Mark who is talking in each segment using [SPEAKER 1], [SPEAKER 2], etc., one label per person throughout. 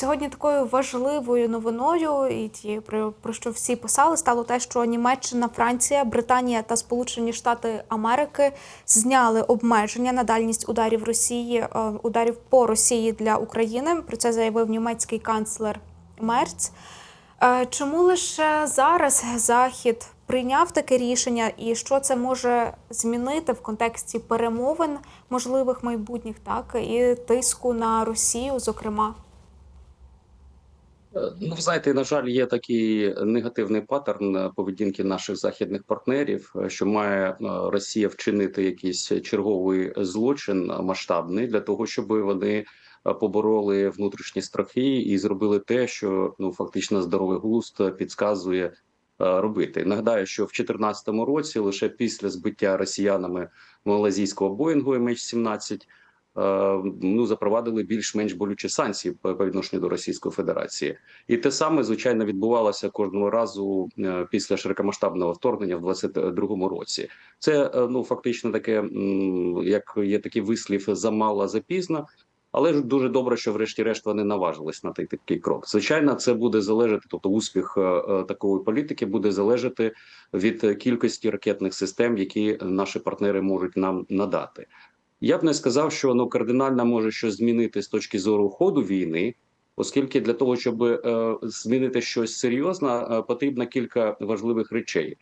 [SPEAKER 1] Сьогодні такою важливою новиною, і про, про що всі писали, стало те, що Німеччина, Франція, Британія та Сполучені Штати Америки зняли обмеження на дальність ударів Росії, е, ударів по Росії для України. Про це заявив німецький канцлер Мерц. Е, Чому лише зараз Захід прийняв таке рішення, і що це може змінити в контексті перемовин можливих майбутніх, так і тиску на Росію, зокрема?
[SPEAKER 2] Ну, ви знаєте, на жаль, є такий негативний паттерн поведінки наших західних партнерів, е, що має е, Росія вчинити якийсь черговий злочин масштабний для того, щоб вони е, побороли внутрішні страхи і зробили те, що ну фактично здоровий глузд підказує робити. Нагадаю, що в 2014 році, лише після збиття росіянами малазійського боїнгу MH17, е, ну запровадили більш-менш болючі санкції по відношенню до Російської Федерації, і те саме звичайно відбувалося кожного разу е, після широкомасштабного вторгнення в 22-му році. Це е, ну фактично таке, як є такий вислів замало запізно. Але ж дуже добре, що врешті-решт вони наважились на такий крок. Звичайно, це буде залежати, тобто успіх е, е, такої політики буде залежати від кількості ракетних систем, які наші партнери можуть нам надати. Я б не сказав, що воно кардинально може щось змінити з точки зору ходу війни, оскільки для того, щоб е, змінити щось серйозно, е, потрібно кілька важливих речей.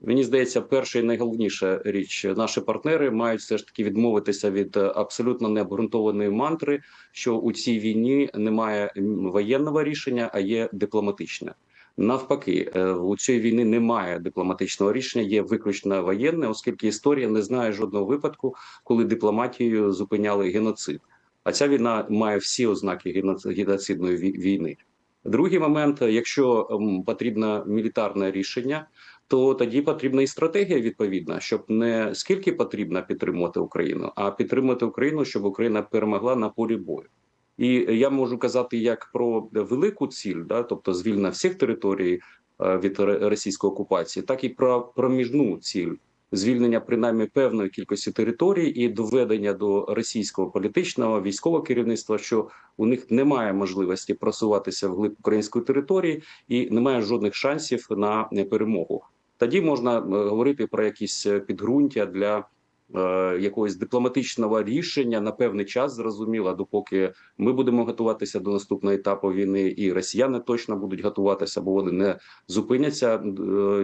[SPEAKER 2] Мені здається, перша і найголовніша річ: наші партнери мають все ж таки відмовитися від е, абсолютно необґрунтованої мантри, що у цій війні немає воєнного рішення, а є дипломатичне. Навпаки, е, у цієї війни немає дипломатичного рішення, є виключно воєнне, оскільки історія не знає жодного випадку, коли дипломатією зупиняли геноцид. А ця війна має всі ознаки геноц- геноцидної війни. Другий момент: якщо ем, потрібне мілітарне рішення, то тоді потрібна і стратегія відповідна, щоб не скільки потрібно підтримувати Україну, а підтримати Україну, щоб Україна перемогла на полі бою. І я можу казати як про велику ціль, да, тобто звільнення всіх територій е, від російської окупації, так і про проміжну ціль звільнення принаймні певної кількості територій і доведення до російського політичного військового керівництва, що у них немає можливості просуватися вглиб української території і немає жодних шансів на е, перемогу. Тоді можна е, говорити про якісь підґрунтя для якогось дипломатичного рішення на певний час, зрозуміло, допоки ми будемо готуватися до наступного етапу війни, і росіяни точно будуть готуватися, бо вони не зупиняться е,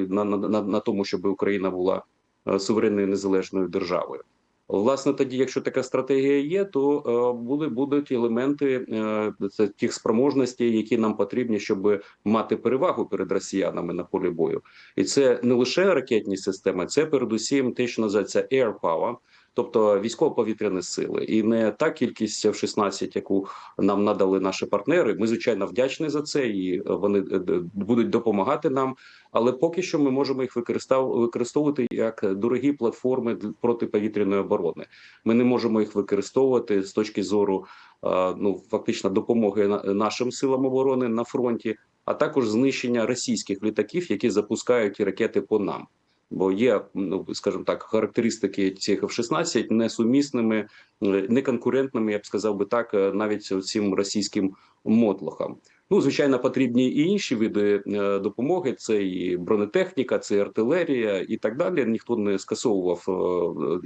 [SPEAKER 2] на, на, на, на тому, щоб Україна була е, суверенною незалежною державою. Власне, тоді, якщо така стратегія є, то е, були будуть елементи е, це тих спроможностей, які нам потрібні, щоб мати перевагу перед росіянами на полі бою. І це не лише ракетні системи, це передусім те, що називається air power, тобто військово-повітряні сили, і не та кількість F-16, яку нам надали наші партнери. Ми звичайно вдячні за це, і вони е, будуть допомагати нам. Але поки що ми можемо їх використовувати як дорогі платформи протиповітряної оборони. Ми не можемо їх використовувати з точки зору е, ну фактично допомоги нашим силам оборони на фронті, а також знищення російських літаків, які запускають ракети по нам. Бо є, ну скажімо так, характеристики цих F-16 несумісними, е, неконкурентними, я б сказав би так, е, навіть цим російським мотлохам. Ну, звичайно, потрібні і інші види е, допомоги: це і бронетехніка, це і артилерія, і так далі. Ніхто не скасовував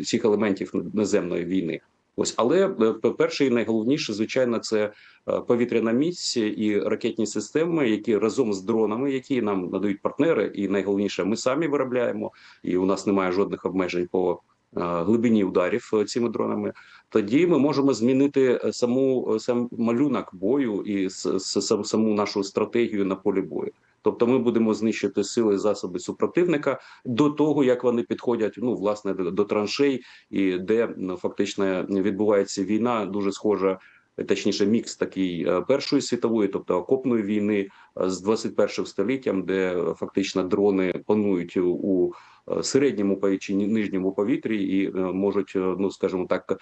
[SPEAKER 2] цих елементів наземної війни. Ось, але е, перше і найголовніше, звичайно, це е, повітряна міць і ракетні системи, які разом з дронами, які нам надають партнери, і найголовніше, ми самі виробляємо, і у нас немає жодних обмежень по е, глибині ударів цими дронами. Тоді ми можемо змінити саму сам малюнок бою і саму нашу стратегію на полі бою. Тобто, ми будемо знищити сили і засоби супротивника до того, як вони підходять ну власне до, траншей, і де ну, фактично відбувається війна, дуже схожа. Точніше, мікс такий е, першої світової, тобто окопної війни е, з 21 століттям, де фактично дрони панують у- е, середньому чи нижньому повітрі і можуть, ну скажімо так,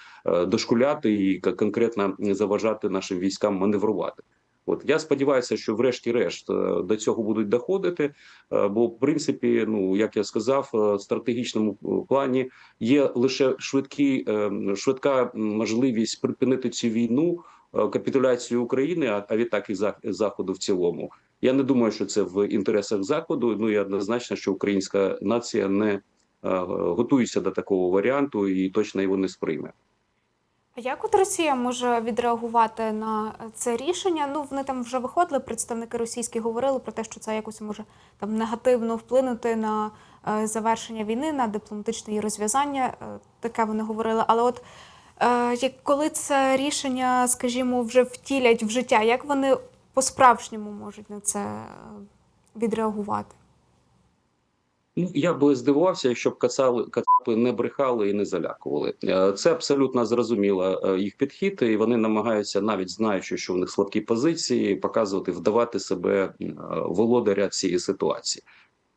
[SPEAKER 2] дошкуляти і конкретно заважати нашим військам маневрувати. От я сподіваюся, що врешті-решт е, до цього будуть доходити. е, Бо, в принципі, ну як я сказав, е, в стратегічному плані є лише швидкі, швидка можливість припинити цю війну капітуляцію України, а, відтак і Зах- заходу в цілому. Я не думаю, що це в інтересах заходу. Ну і однозначно, що українська нація не готується до такого варіанту і точно його не сприйме.
[SPEAKER 1] Як от Росія може відреагувати на це рішення? Ну вони там вже виходили, представники російські говорили про те, що це якось може там негативно вплинути на е, завершення війни, на дипломатичне її розв'язання. Е, таке вони говорили. Але от е, коли це рішення, скажімо, вже втілять в життя, як вони по-справжньому можуть на це відреагувати?
[SPEAKER 2] Ну, я би здивувався, якщо б кацали не брехали і не залякували. Е, Це абсолютно зрозуміло е, їх підхід, і вони намагаються, навіть знаючи, що в них слабкі позиції, показувати, вдавати себе е, володаря цієї ситуації.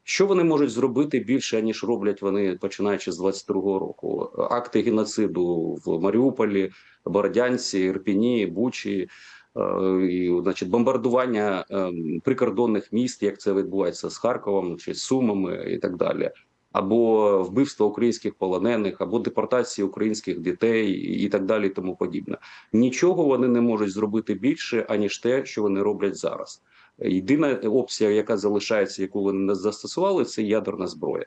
[SPEAKER 2] Що вони можуть зробити більше ніж роблять вони починаючи з 22-го року? Акти геноциду в Маріуполі, Бородянці, Ірпіні, Бучі. І, значить, бомбардування е, прикордонних міст, як це відбувається з Харковом чи з Сумами, і так далі, або вбивство українських полонених, або депортації українських дітей, і так далі, і тому подібне. Нічого вони не можуть зробити більше аніж те, що вони роблять зараз. Єдина опція, яка залишається, яку вони застосували, це ядерна зброя.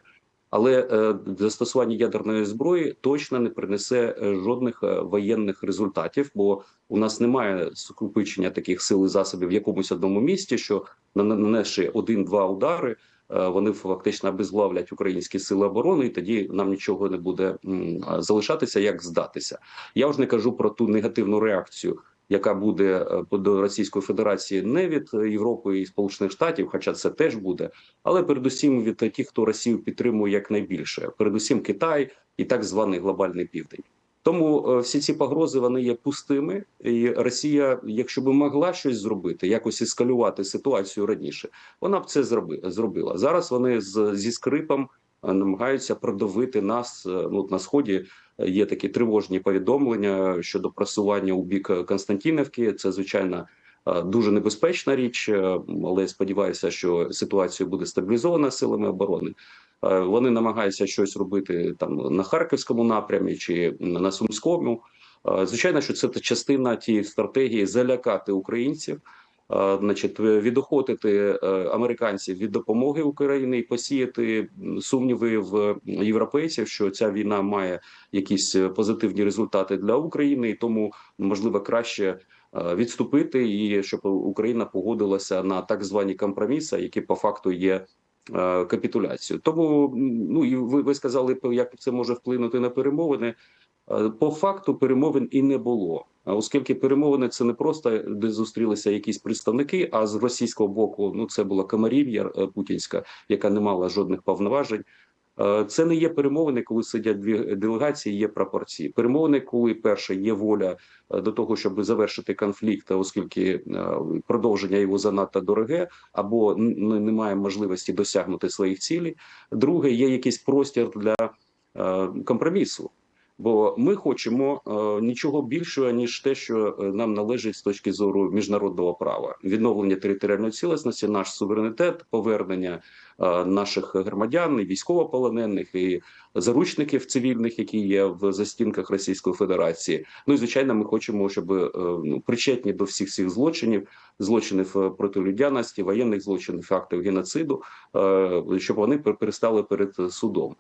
[SPEAKER 2] Але е, застосування ядерної зброї точно не принесе е, жодних е, воєнних результатів, бо у нас немає скупичення таких сил і засобів в якомусь одному місті, що на- нанесши один-два удари, вони фактично обезглавлять українські сили оборони, і тоді нам нічого не буде залишатися, як здатися. Я вже не кажу про ту негативну реакцію, яка буде е, до Російської Федерації не від е, Європи і Сполучених Штатів, хоча це теж буде, але передусім від тих, хто Росію підтримує якнайбільше, передусім Китай і так званий глобальний південь. Тому е, всі ці погрози вони є пустими, і Росія, якщо би могла щось зробити, якось ескалювати ситуацію раніше, вона б це зробила. Зараз вони з зі скрипом е, намагаються продавити нас. е, Ну на сході є такі тривожні повідомлення щодо просування у бік Константинівки. Це звичайно. Дуже небезпечна річ, але я сподіваюся, що ситуація буде стабілізована силами оборони. Е, Вони намагаються щось робити там на харківському напрямі чи на сумському. Е, Звичайно, що це частина тієї стратегії залякати українців, е, значить, відохотити американців від допомоги Україні і посіяти сумніви в європейців, що ця війна має якісь позитивні результати для України, і тому можливо краще відступити, і щоб Україна погодилася на так звані компроміси, які по факту є капітуляцію. Тому ну і ви, ви сказали, як це може вплинути на перемовини. Е, По факту перемовин і не було, оскільки перемовини це не просто де зустрілися якісь представники, а з російського боку ну це була камарів'я е, путінська, яка не мала жодних повноважень. Е, Це не є перемовини, коли сидять дві делегації. Є прапорці. Перемовини, коли перше є воля е, до того, щоб завершити конфлікт, оскільки е, продовження його занадто дороге, або немає можливості досягнути своїх цілей. Друге, є якийсь простір для компромісу. Бо ми хочемо е, нічого більшого ніж те, що е, нам належить з точки зору міжнародного права: відновлення територіальної цілісності, наш суверенітет, повернення е, наших громадян, і військовополонених і заручників цивільних, які є в застінках Російської Федерації. Ну і звичайно, ми хочемо, щоб ну, причетні до всіх цих злочинів, злочинів проти людяності, воєнних злочинів, актів геноциду, щоб вони пер- перестали перед судом.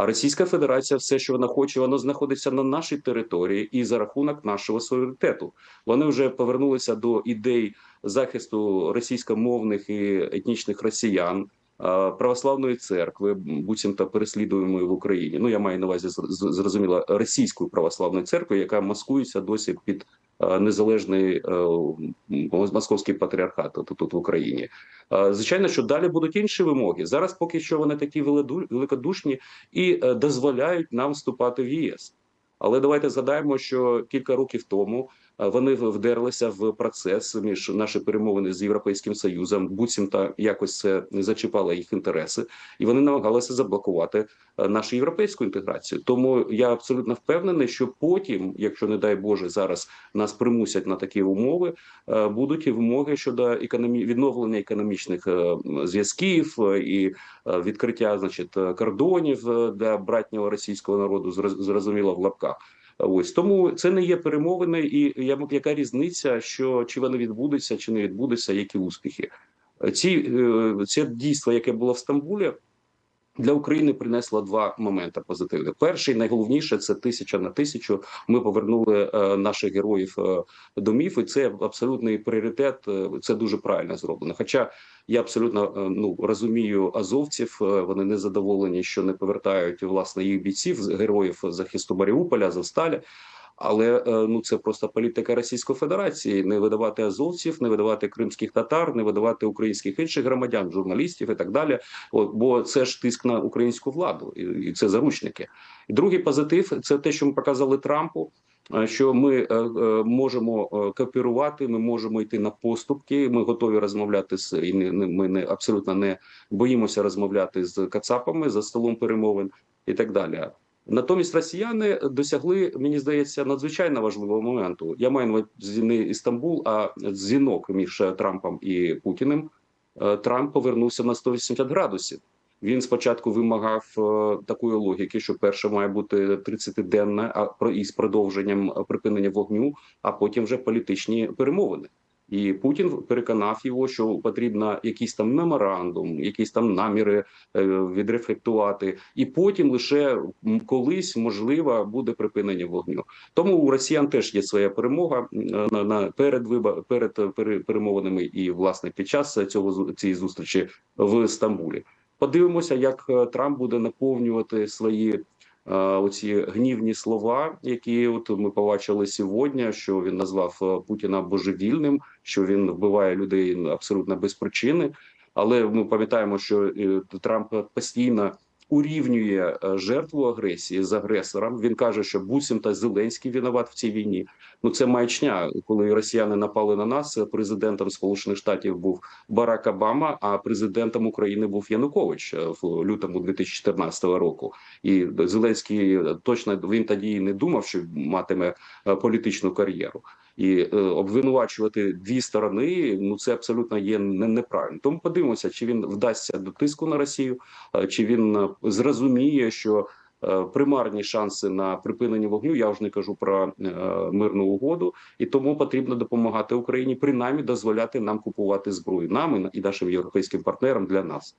[SPEAKER 2] А Російська Федерація, все, що вона хоче, воно знаходиться на нашій території і за рахунок нашого суверенітету. Вони вже повернулися до ідей захисту російськомовних і етнічних росіян. е, Православної церкви, буцімто переслідуємої в Україні. Ну я маю на увазі зрозуміло російської православної церкви, яка маскується досі під незалежний е, московський патріархат тут, в Україні. Е, Звичайно, що далі будуть інші вимоги. Зараз поки що вони такі великодушні і е, дозволяють нам вступати в ЄС. Але давайте згадаємо, що кілька років тому е, вони вдерлися в процес між наші перемовини з європейським союзом. Буцімто якось це не зачіпало їх інтереси, і вони намагалися заблокувати е, нашу європейську інтеграцію. Тому я абсолютно впевнений, що потім, якщо не дай Боже, зараз нас примусять на такі умови, е, будуть і вимоги щодо економі... відновлення економічних е, зв'язків і відкриття, значить, кордонів для братнього російського народу, зроз- зрозуміло в лапках. Ось тому це не є перемовини, і я яка різниця, що чи вони відбудуться, чи не відбудуться, які успіхи. Ці е, це дійство, яке було в Стамбулі, для України принесло два моменти позитивних. Перший найголовніше це тисяча на тисячу. Ми повернули е, наших героїв е, домів, і це абсолютний пріоритет. е, Це дуже правильно зроблено. Хоча я абсолютно ну розумію азовців. Вони не задоволені, що не повертають власне їх бійців, героїв захисту Маріуполя, Азовсталі. Але е, ну це просто політика Російської Федерації: не видавати азовців, не видавати кримських татар, не видавати українських інших громадян, журналістів і так далі. От, бо це ж тиск на українську владу, і, це заручники. Другий позитив це те, що ми показали Трампу. е, Що ми е, можемо кооперувати, ми можемо йти на поступки. Ми готові розмовляти з і не ми не абсолютно не боїмося розмовляти з Кацапами за столом перемовин і так далі. Натомість росіяни досягли, мені здається, надзвичайно важливого моменту. Я маю не Істамбул, а дзвінок між Трампом і Путіним. Е, Трамп повернувся на 180 градусів. Він спочатку вимагав е, такої логіки, що перше має бути 30-денне, а із продовженням е, припинення вогню, а потім вже політичні перемовини. І Путін переконав його, що потрібно якийсь там меморандум, якісь там наміри е, відрефлектувати, і потім лише колись можливо буде припинення вогню. Тому у росіян теж є своя перемога на, на перед виба перед перемовинами і власне під час цього цієї зустрічі в Стамбулі. Подивимося, як е, Трамп буде наповнювати свої оці гнівні слова, які от ми побачили сьогодні. Що він назвав е, Путіна божевільним, що він вбиває людей абсолютно без причини. Але ми пам'ятаємо, що е, Трамп постійно урівнює е, жертву агресії з агресором. Він каже, що буцімто Зеленський винуват в цій війні. Ну це маячня. Коли росіяни напали на нас, президентом Сполучених Штатів був Барак Обама, а президентом України був Янукович е, в лютому 2014 року. І Зеленський е, точно він тоді не думав, що матиме політичну кар'єру. І е, обвинувачувати дві сторони ну це абсолютно є не- неправильно. Тому подивимося, чи він вдасться до тиску на Росію, е, чи він е, зрозуміє, що примарні шанси на припинення вогню. Я вже не кажу про е, мирну угоду, і тому потрібно допомагати Україні, принаймні дозволяти нам купувати зброю нам і нашим європейським партнерам для нас.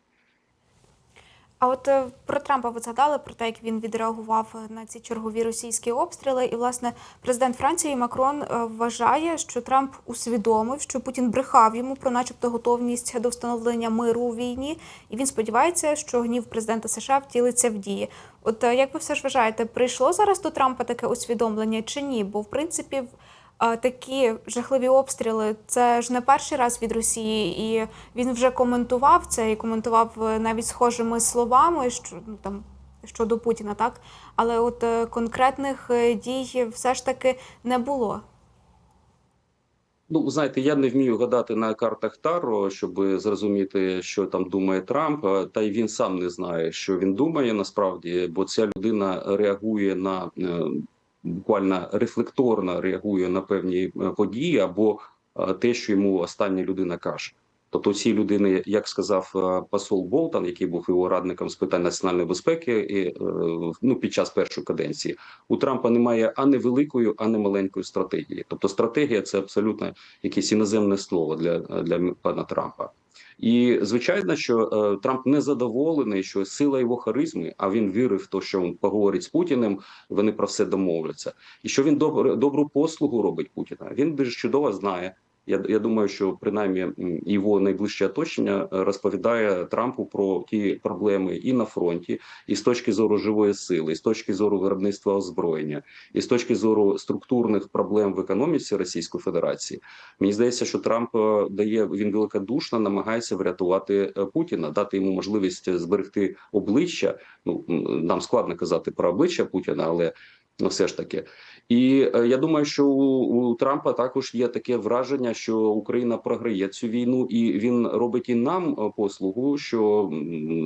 [SPEAKER 1] А от е, про Трампа ви згадали про те, як він відреагував е, на ці чергові російські обстріли. І власне президент Франції Макрон е, вважає, що Трамп усвідомив, що Путін брехав йому про, начебто, готовність до встановлення миру у війні, і він сподівається, що гнів президента США втілиться в дії. От як ви все ж вважаєте, прийшло зараз до Трампа таке усвідомлення чи ні? Бо в принципі. Такі жахливі обстріли це ж не перший раз від Росії, і він вже коментував це і коментував е, навіть схожими словами, що ну там щодо Путіна, так але от е, конкретних е, дій все ж таки не було.
[SPEAKER 2] Ну, знаєте, я не вмію гадати на картах Таро, щоб зрозуміти, що там думає Трамп. Та й він сам не знає, що він думає насправді, бо ця людина реагує на буквально рефлекторно реагує на певні е, події або е, те, що йому остання людина каже. Тобто, ці людини, як сказав е, посол Болтон, який був його радником з питань національної безпеки, і е, ну під час першої каденції, у Трампа немає ані великої, ані маленької стратегії. Тобто, стратегія це абсолютно якесь іноземне слово для, для пана Трампа. І звичайно, що е, Трамп не задоволений, що сила його харизми, а він вірив в те, що він поговорить з Путіним, вони про все домовляться, і що він добр, добру послугу робить Путіна. Він дуже чудово знає. Я, я думаю, що принаймні його найближче оточення е, розповідає Трампу про ті проблеми і на фронті, і з точки зору живої сили, і з точки зору виробництва озброєння, і з точки зору структурних проблем в економіці Російської Федерації. Мені здається, що Трамп е, дає він великодушно намагається врятувати е, Путіна, дати йому можливість зберегти обличчя. Ну нам складно казати про обличчя Путіна, але все ж таки. І е, я думаю, що у, у Трампа також є таке враження, що Україна програє цю війну, і він робить і нам е, послугу, що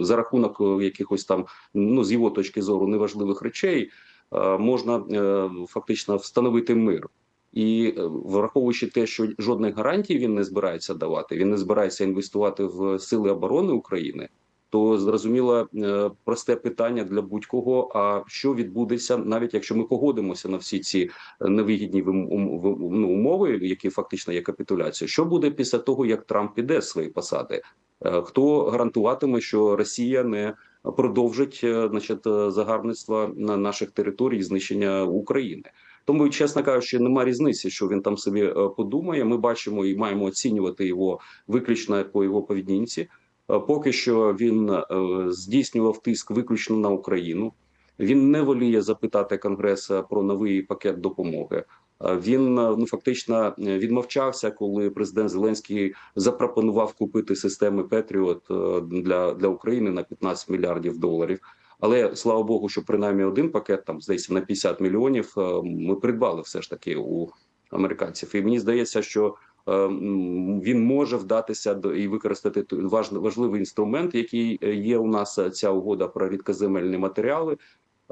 [SPEAKER 2] за рахунок е, якихось там, ну з його точки зору, неважливих речей е, можна е, фактично встановити мир. І е, враховуючи те, що жодних гарантій він не збирається давати, він не збирається інвестувати в сили оборони України. То зрозуміло е, просте питання для будь-кого. А що відбудеться, навіть якщо ми погодимося на всі ці невигідні ум- вим- ну, умови, які фактично є капітуляцією, що буде після того, як Трамп піде з своєї посади? Е, Хто гарантуватиме, що Росія не продовжить е, значить, е, загарбництво на наших територій, знищення України? Тому, чесно кажучи, нема різниці, що він там собі е, подумає. Ми бачимо і маємо оцінювати його виключно по його поведінці. Е, Поки що він е, здійснював тиск виключно на Україну. Він не воліє запитати Конгреса про новий пакет допомоги. Е, Він е, ну фактично е, відмовчався, коли президент Зеленський запропонував купити системи Петріот е, для, для України на 15 мільярдів доларів. Але слава Богу, що принаймні один пакет там здається на 50 мільйонів е, ми придбали все ж таки у американців. І мені здається, що е, він може вдатися до і використати важливий інструмент, який е, є у нас е, ця угода про рідкоземельні матеріали.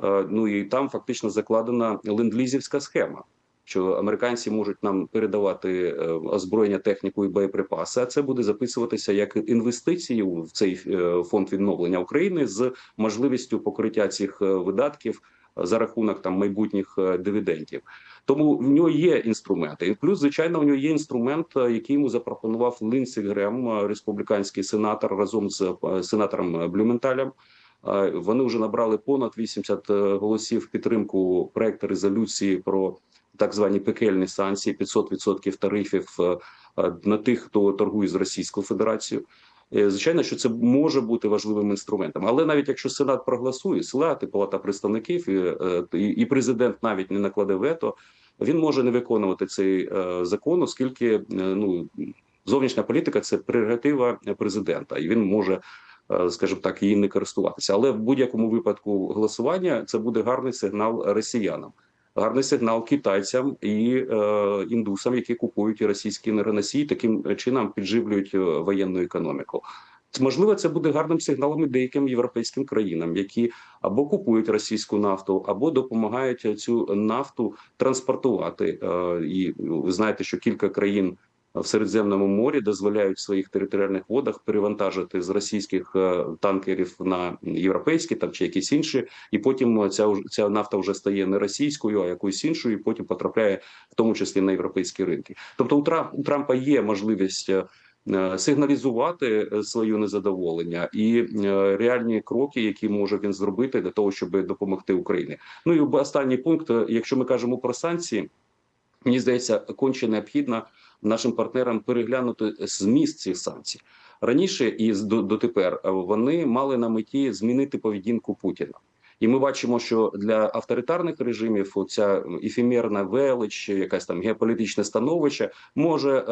[SPEAKER 2] Е, Ну і там фактично закладена ленд-лізівська схема. Що американці можуть нам передавати озброєння, техніку і боєприпаси, а це буде записуватися як інвестиції в цей фонд відновлення України з можливістю покриття цих видатків за рахунок там майбутніх е, дивідендів. Тому в нього є інструменти. І плюс, звичайно, у нього є інструмент, е, який йому запропонував Лінсі Грем, е, республіканський сенатор, разом з сенатором Блюменталем. Вони вже набрали понад 80 голосів підтримку проекту резолюції про так звані пекельні санкції, 500% тарифів на тих, хто торгує з Російською Федерацією. Е, Звичайно, що це може бути важливим інструментом, але навіть якщо Сенат проголосує, Сенат і Палата представників і, е, і, президент навіть не накладе вето, він може не виконувати цей е, закон, оскільки е, ну зовнішня політика це прерогатива президента, і він може, е, скажімо так, її не користуватися. Але в будь-якому випадку голосування це буде гарний сигнал росіянам. Гарний сигнал китайцям і е, індусам, які купують російські енергоносії, таким чином підживлюють е, воєнну економіку. Можливо, це буде гарним сигналом і деяким європейським країнам, які або купують російську нафту, або допомагають цю нафту транспортувати. Е, І ви знаєте, що кілька країн в Середземному морі дозволяють в своїх територіальних водах перевантажити з російських е, танкерів на європейські там чи якісь інші, і потім ця ця нафта вже стає не російською, а якоюсь іншою, і потім потрапляє в тому числі на європейські ринки. Тобто, у Трамп у Трампа є можливість. е, Сигналізувати е, своє незадоволення і е, реальні кроки, які може він зробити для того, щоб допомогти Україні. Ну і останній пункт, якщо ми кажемо про санкції, мені здається, конче необхідно нашим партнерам переглянути зміст цих санкцій раніше і дотепер е, вони мали на меті змінити поведінку Путіна. І ми бачимо, що для авторитарних режимів оця ефемерна велич, якась там геополітичне становище може е,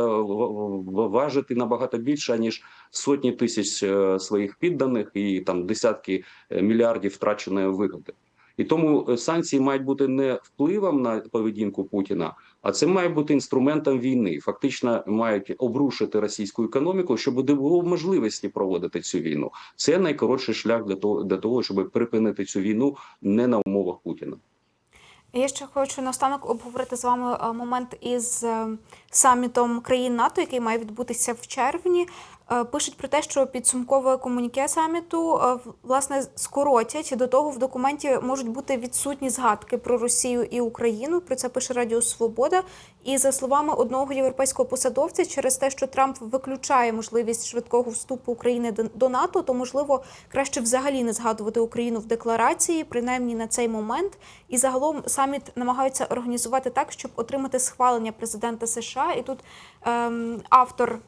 [SPEAKER 2] важити набагато більше ніж сотні тисяч е, своїх підданих і там десятки мільярдів втраченої вигоди. І тому е, санкції мають бути не впливом на поведінку Путіна, а це має бути інструментом війни. Фактично мають обрушити російську економіку, щоб не було можливості проводити цю війну. Це найкоротший шлях для того, для того, щоб припинити цю війну не на умовах Путіна.
[SPEAKER 1] Я ще хочу наостанок обговорити з вами е, момент із е, самітом країн НАТО, який має відбутися в червні. Е, Пишуть про те, що підсумкове комуніке саміту е, власне скоротять. До того в документі можуть бути відсутні згадки про Росію і Україну. Про це пише Радіо Свобода. І за словами одного європейського посадовця, через те, що Трамп виключає можливість швидкого вступу України до- НАТО, то можливо краще взагалі не згадувати Україну в декларації, принаймні на цей момент. І загалом саміт намагаються організувати так, щоб отримати схвалення президента США. І тут ем, автор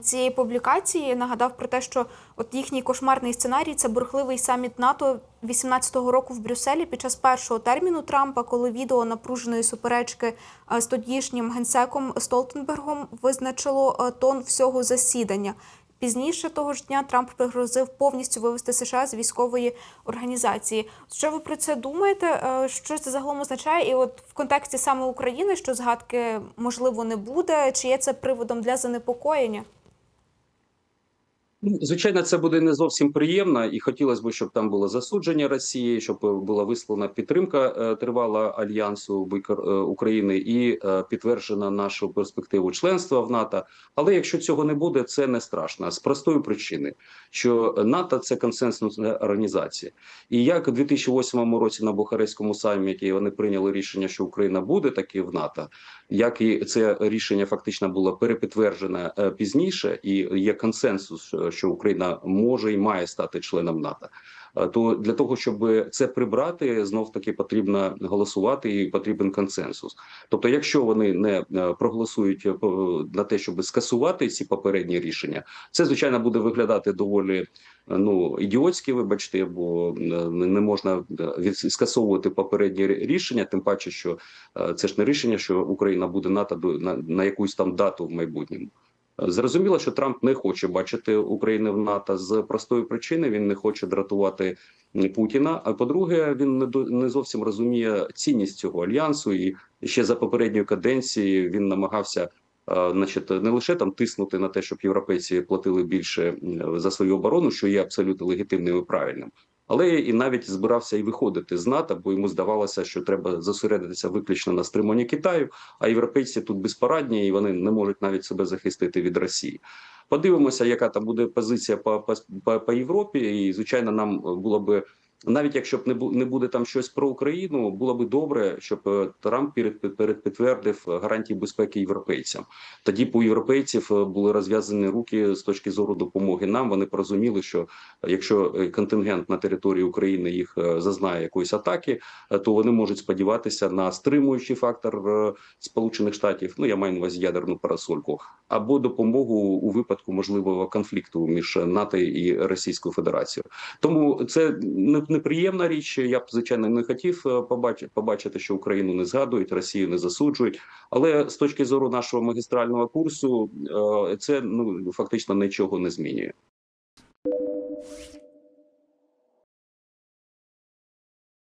[SPEAKER 1] цієї публікації нагадав про те, що от їхній кошмарний сценарій це бурхливий саміт НАТО 18-го року в Брюсселі під час першого терміну Трампа, коли відео напруженої суперечки е, з тодішнім генсеком Столтенбергом визначило е, тон всього засідання. Пізніше того ж дня Трамп пригрозив повністю вивести США з військової організації. Що ви про це думаєте? Е, Що це загалом означає? І от в контексті саме України, що згадки можливо не буде, чи є це приводом для занепокоєння?
[SPEAKER 2] Ну, Звичайно, це буде не зовсім приємно, і хотілося б, щоб там було засудження Росії, щоб була висловлена підтримка е, тривала альянсу е, України і е, підтверджена нашу перспективу членства в НАТО. Але якщо цього не буде, це не страшно з простої причини, що НАТО це консенсусна організація. І як у 2008 році на Бухарестському саміті вони прийняли рішення, що Україна буде таки в НАТО, як і це рішення фактично було перепідтверджене е, пізніше, і є консенсус, що Україна може і має стати членом НАТО. Е, То для того, щоб це прибрати, знов таки потрібно голосувати і потрібен консенсус. Тобто, якщо вони не е, проголосують е, на те, щоб скасувати ці попередні рішення, це звичайно буде виглядати доволі е, ну ідіотськи, вибачте, бо е, не можна е, від скасовувати попередні рішення, тим паче, що е, це ж не рішення, що Україна буде НАТО на якусь там дату в майбутньому. Е, Зрозуміло, що Трамп не хоче бачити Україну в НАТО з простої причини. Він не хоче дратувати Путіна. А по-друге, він не зовсім розуміє цінність цього альянсу. І ще за попередньої каденції він намагався. е, Значить, не лише там тиснути на те, щоб європейці платили більше за свою оборону, що є абсолютно легітимним і правильним, але і навіть збирався і виходити з НАТО, бо йому здавалося, що треба зосередитися виключно на стриманні Китаю. А європейці тут безпорадні і вони не можуть навіть себе захистити від Росії. Подивимося, яка там буде позиція по, по, по, Європі, і звичайно, нам було би. Навіть якщо б не буде там щось про Україну, було би добре, щоб е, Трамп перед, перед підтвердив гарантії безпеки європейцям. Тоді б у європейців е, були розв'язані руки з точки зору допомоги нам. Вони б розуміли, що якщо е, контингент на території України їх е, зазнає якоїсь атаки, е, то вони можуть сподіватися на стримуючий фактор е, Сполучених Штатів. Ну я маю на увазі ядерну парасольку, або допомогу у випадку можливого конфлікту між НАТО і Російською Федерацією. Тому це не- неприємна річ. Я б звичайно не хотів е, побачити, побачити, що Україну не згадують, Росію не засуджують. Але з точки зору нашого магістрального курсу, е, це ну фактично нічого не змінює.